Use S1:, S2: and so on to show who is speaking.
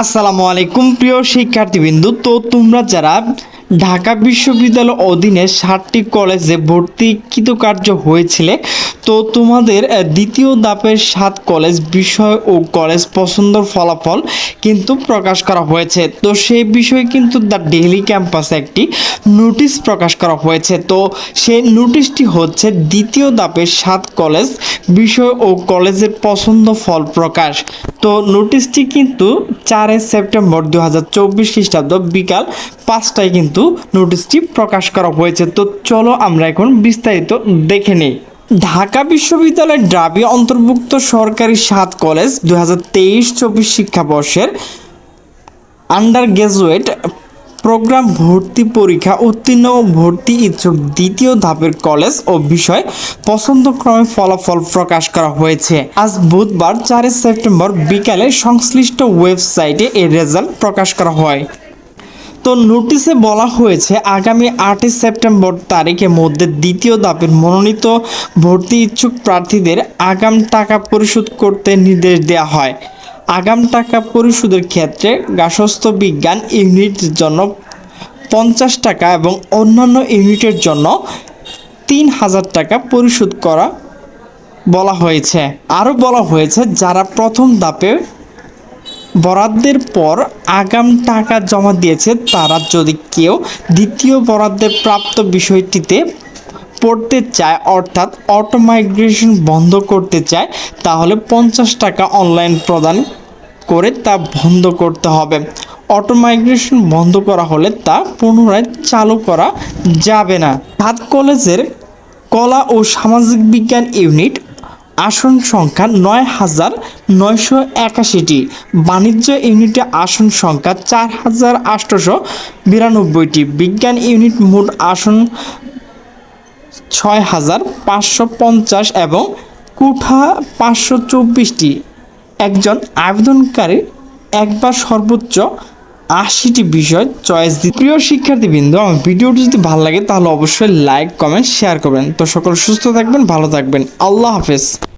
S1: আসসালামু আলাইকুম, প্রিয় শিক্ষার্থীবৃন্দু। তো তোমরা যারা ঢাকা বিশ্ববিদ্যালয় অধীনে ষাটটি কলেজে ভর্তি কৃতকার্য হয়েছিলে, তো তোমাদের দ্বিতীয় ধাপের সাত কলেজ বিষয় ও কলেজ পছন্দর ফলাফল কিন্তু প্রকাশ করা হয়েছে। তো সেই বিষয়ে কিন্তু দ্য ডেইলি ক্যাম্পাসে একটি নোটিশ প্রকাশ করা হয়েছে। তো সেই নোটিশটি হচ্ছে, দ্বিতীয় ধাপের সাত কলেজ বিষয় ও কলেজের পছন্দ ফল প্রকাশ। তো নোটিশটি কিন্তু চারই সেপ্টেম্বর দু হাজার চব্বিশ খ্রিস্টাব্দ বিকাল পাঁচটায় কিন্তু নোটিশটি প্রকাশ করা হয়েছে। তো চলো আমরা এখন বিস্তারিত দেখে নিই। ঢাকা বিশ্ববিদ্যালয়ের ড্রাবি অন্তর্ভুক্ত সরকারি সাত কলেজ দু হাজার তেইশ চব্বিশ শিক্ষাবর্ষের আন্ডার গ্রাজুয়েট প্রোগ্রাম ভর্তি পরীক্ষা উত্তীর্ণ ও ভর্তি ইচ্ছুক দ্বিতীয় ধাপের কলেজ ও বিষয় পছন্দক্রমে ফলাফল প্রকাশ করা হয়েছে। আজ বুধবার চারই সেপ্টেম্বর বিকালে সংশ্লিষ্ট ওয়েবসাইটে এর রেজাল্ট প্রকাশ করা হয়। তো নোটিশে বলা হয়েছে, আগামী আটই সেপ্টেম্বর তারিখের মধ্যে দ্বিতীয় ধাপের মনোনীত ভর্তি ইচ্ছুক প্রার্থীদের আগাম টাকা পরিশোধ করতে নির্দেশ দেওয়া হয়। আগাম টাকা পরিশোধের ক্ষেত্রে গার্হস্থ্য বিজ্ঞান ইউনিটের জন্য পঞ্চাশ টাকা এবং অন্যান্য ইউনিটের জন্য তিন হাজার টাকা পরিশোধ করা বলা হয়েছে। আরও বলা হয়েছে, যারা প্রথম ধাপে বরাদ্দের পর আগাম টাকা জমা দিয়েছে, তারা যদি কেউ দ্বিতীয় বরাদ্দের প্রাপ্ত বিষয়টিতে পড়তে চায়, অর্থাৎ অটো মাইগ্রেশন বন্ধ করতে চায়, তাহলে পঞ্চাশ টাকা অনলাইন প্রদান করে তা বন্ধ করতে হবে। অটো মাইগ্রেশন বন্ধ করা হলে তা পুনরায় চালু করা যাবে না। সাত কলেজের কলা ও সামাজিক বিজ্ঞান ইউনিট আসন সংখ্যা নয় হাজার নয়শো একাশিটি। বাণিজ্য ইউনিটে আসন সংখ্যা চার হাজার আটশোশো বিরানব্বইটি। বিজ্ঞান ইউনিট মোট আসন ছয় হাজার পাঁচশো পঞ্চাশ এবং কুঠা পাঁচশো চব্বিশটি। একজন আবেদনকারী একবার সর্বোচ্চ আশিটি বিষয় চয়েস দিতে। প্রিয় শিক্ষার্থীবৃন্দ, আমার ভিডিওটি যদি ভালো লাগে তাহলে অবশ্যই লাইক, কমেন্ট, শেয়ার করবেন। তো সকল সুস্থ থাকবেন, ভালো থাকবেন। আল্লাহ হাফেজ।